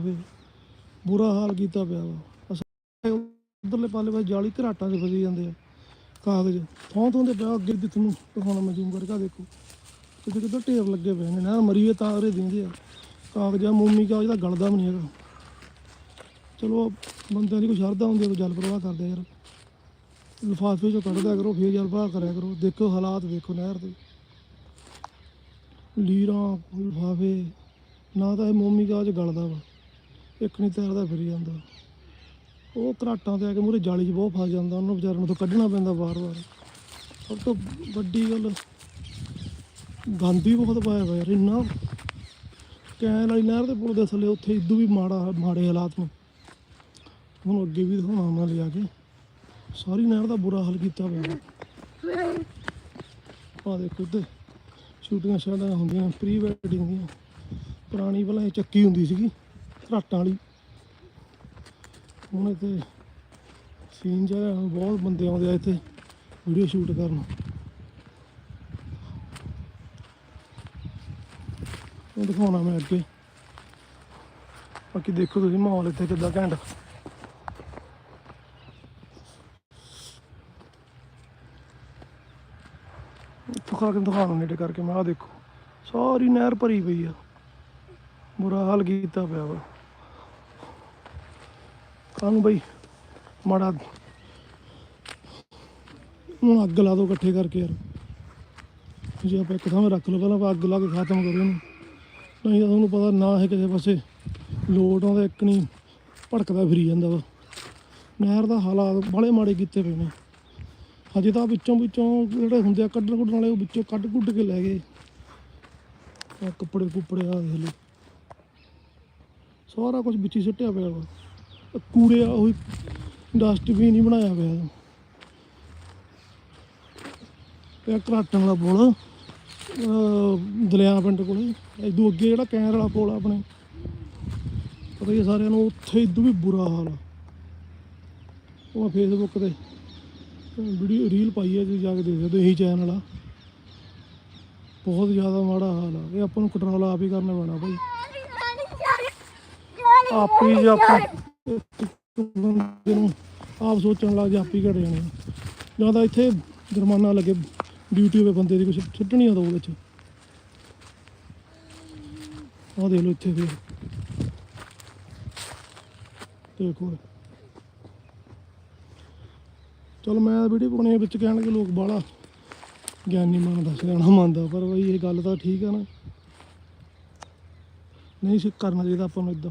ਲਿਫਾਫੇ ਬੁਰਾ ਹਾਲ ਕੀਤਾ ਪਿਆ ਵਾ। ਅਸਾਂ ਉਧਰਲੇ ਪਾਲੇ ਵਾ ਜਾਲੀ ਘਰਾਟਾਂ 'ਚ ਫਸੀ ਜਾਂਦੇ ਆ, ਕਾਗਜ਼। ਥੋਂ ਥੋਂ ਦੇ ਪਿਆ ਅੱਗੇ ਦੀ ਤੁਹਾਨੂੰ ਦਿਖਾਉਣਾ ਮੈਂ ਜ਼ੂਮ ਕਰਕੇ, ਆਹ ਦੇਖੋ। ਕਿਤੇ ਕਿਤੇ ਢੇਰ ਲੱਗੇ ਪਏ ਨੇ ਨਾ ਮਰੀਏ ਤਾਂ ਅਰੇ ਦਿੰਦੇ ਆ। ਕਾਗਜ਼ ਆ, ਮੋਮੀ ਕਾਗਜ਼ ਦਾ ਗਲਦਾ ਵੀ ਨਹੀਂ ਹੈਗਾ। ਚਲੋ, ਬੰਦਿਆਂ ਦੀ ਕੋਈ ਸ਼ਰਧਾ ਹੁੰਦੀ ਆ, ਕੋਈ ਜਲ ਪ੍ਰਵਾਹ ਕਰਦੇ ਯਾਰ। ਲਿਫਾਫੇ ਚੋਂ ਕੱਢਦਿਆ ਕਰੋ, ਫੇਰ ਜਲ ਪ੍ਰਵਾਹ ਕਰਿਆ ਕਰੋ। ਦੇਖੋ ਹਾਲਾਤ ਵੇਖੋ ਨਹਿਰ ਦੇ। ਲੀਰਾਂ, ਲਿਫਾਫੇ, ਨਾ ਤਾਂ ਇਹ ਮੋਮੀ ਕਾਜ ਗਲਦਾ ਵਾ। ਇੱਕ ਨਹੀਂ ਤੈਰਦਾ, ਫਿਰ ਜਾਂਦਾ। ਉਹ ਘਰਾਟਾਂ ਤੇ ਆ ਕੇ ਮੂਰੇ ਜਾਲੀ 'ਚ ਬਹੁਤ ਫਸ ਜਾਂਦਾ, ਉਹਨੂੰ ਵਿਚਾਰੇ ਨੂੰ ਤਾਂ ਕੱਢਣਾ ਪੈਂਦਾ ਵਾਰ-ਵਾਰ। ਸਭ ਤੋਂ ਵੱਡੀ ਗੱਲ ਗੰਦ ਵੀ ਬਹੁਤ ਪਾਇਆ ਹੋਇਆ ਯਾਰ, ਇੰਨਾ। ਕੈਨ ਵਾਲੀ ਨਹਿਰ ਦੇ ਪੁਲ ਦੇ ਥੱਲੇ ਉੱਥੇ ਇਦੋਂ ਵੀ ਮਾੜਾ, ਮਾੜੇ ਹਾਲਾਤ ਨੇ। ਹੁਣ ਅੱਗੇ ਵੀ ਦਿਖਾਉਣਾ ਮੈਂ ਲਿਆ ਕੇ। ਸਾਰੀ ਨਹਿਰ ਦਾ ਬੁਰਾ ਹਾਲ ਕੀਤਾ ਹੋਇਆ। ਆ ਦੇਖੋ ਇੱਧਰ, ਸ਼ੂਟਿੰਗਾਂ ਸ਼ਾਟਾਂ ਹੁੰਦੀਆਂ ਪ੍ਰੀ ਵੈਡਿੰਗ ਦੀਆਂ। ਪੁਰਾਣੀ ਪਹਿਲਾਂ ਇਹ ਚੱਕੀ ਹੁੰਦੀ ਸੀਗੀ। ਘਰਾਟਾਂ ਵਾਲੀ। ਹੁਣ ਇੱਥੇ ਸੀਨ ਜਿਹੜਾ ਬਹੁਤ ਬੰਦੇ ਆਉਂਦੇ ਆ ਇੱਥੇ ਵੀਡੀਓ ਸ਼ੂਟ ਕਰਨ। ਉਹ ਦਿਖਾਉਣਾ ਮੈਂ ਅੱਗੇ। ਬਾਕੀ ਦੇਖੋ ਤੁਸੀਂ ਮਾਹੌਲ ਇੱਥੇ ਕਿੱਦਾਂ ਘੈਂਟ। ਖਾ ਕੇ ਦਿਖਾਉਣਾ ਨੇੜੇ ਕਰਕੇ, ਮੈਂ ਆ ਦੇਖੋ, ਸਾਰੀ ਨਹਿਰ ਭਰੀ ਪਈ ਆ। ਬੁਰਾ ਹਾਲ ਕੀਤਾ ਪਿਆ ਵਾ। ਕਾਨੂੰ ਬਈ? ਮਾੜਾ ਹੁਣ ਅੱਗ ਲਾ ਦੋ ਇਕੱਠੇ ਕਰਕੇ ਯਾਰ। ਜੇ ਆਪਾਂ ਇੱਕ ਥਾਂ ਰੱਖ ਲਓ, ਪਹਿਲਾਂ ਆਪਾਂ ਅੱਗ ਲਾ ਕੇ ਖਤਮ ਕਰੋ ਇਹਨੂੰ। ਨਹੀਂ ਤਾਂ ਤੁਹਾਨੂੰ ਪਤਾ ਨਾ ਇਹ ਕਿਸੇ ਪਾਸੇ ਲੋਟ ਆਉਂਦਾ, ਇੱਕ ਨਹੀਂ, ਭੜਕਦਾ, ਫਿਰੀ ਜਾਂਦਾ ਵਾ। ਨਹਿਰ ਦਾ ਹਾਲਾਤ ਬਾਲੇ ਮਾੜੇ ਕੀਤੇ ਪਏ ਨੇ। ਹਜੇ ਤਾਂ ਵਿੱਚੋਂ ਵਿੱਚੋਂ ਜਿਹੜੇ ਹੁੰਦੇ ਆ ਕੱਢਣ ਕੁੱਢਣ ਵਾਲੇ, ਉਹ ਵਿੱਚੋਂ ਕੱਢ ਕੁੱਟ ਕੇ ਲੈ ਗਏ। ਆਹ ਕੱਪੜੇ ਕੁੱਪੜੇ ਆ ਦੇਖ ਲਓ। ਸਾਰਾ ਕੁਝ ਵਿੱਚ ਹੀ ਸੁੱਟਿਆ ਪਿਆ ਵਾ। ਕੂੜੇ ਆ ਉਹੀ ਡਸਟਬਿਨ ਹੀ ਬਣਾਇਆ ਪਿਆ ਇਹ ਘਰਾਟਾਂ ਵਾਲਾ ਪੁਲ ਦਲਿਆ ਪਿੰਡ ਕੋਲੇ। ਇਦੋਂ ਅੱਗੇ ਜਿਹੜਾ ਕੈਰ ਵਾਲਾ ਪੁਲ ਆਪਣੇ। ਪਤਾ ਹੀ ਸਾਰਿਆਂ ਨੂੰ ਉੱਥੇ ਇਦੋਂ ਵੀ ਬੁਰਾ ਹਾਲ ਆ। ਉਹ ਫੇਸਬੁੱਕ ਤੇ ਵੀਡੀਓ ਰੀਲ ਪਾਈ ਹੈ ਤੁਸੀਂ ਜਾ ਕੇ ਦੇਖ ਸਕਦੇ ਇਹੀ ਚੈਨਲ ਆ। ਬਹੁਤ ਜ਼ਿਆਦਾ ਮਾੜਾ ਹਾਲ ਆ। ਇਹ ਆਪਾਂ ਨੂੰ ਕੰਟਰੋਲ ਆਪ ਹੀ ਕਰਨਾ ਪੈਣਾ ਭਾਈ। ਆਪ ਜੇ ਆਪਾਂ ਬੰਦੇ ਨੂੰ ਆਪ ਸੋਚਣ ਲੱਗ ਜਾ ਆਪ ਘਟ ਜਾਣੇ। ਆ। ਜਾਂ ਤਾਂ ਇੱਥੇ ਜੁਰਮਾਨਾ ਲੱਗੇ ਡਿਊਟੀ ਹੋਵੇ ਬੰਦੇ ਦੀ, ਕੁਛ ਛੱਡਣੀ ਆ ਦੋ ਵਿੱਚ ਆਹ ਦੇਖ ਲਓ ਇੱਥੇ ਦੇ ਦੇਖੋ ਚਲ ਮੈਂ ਵੀਡੀਓ ਪਾਉਣੀ ਵਿੱਚ ਕਹਿਣਗੇ ਲੋਕ ਬਾਹਲਾ ਗਿਆਨੀ ਮੰਨਦਾ ਸਿਆਣਾ ਮੰਨਦਾ ਪਰ ਬਈ ਇਹ ਗੱਲ ਤਾਂ ਠੀਕ ਆ ਨਾ। ਨਹੀਂ ਸੀ ਕਰਨਾ ਚਾਹੀਦਾ ਆਪਾਂ ਨੂੰ ਇਦਾਂ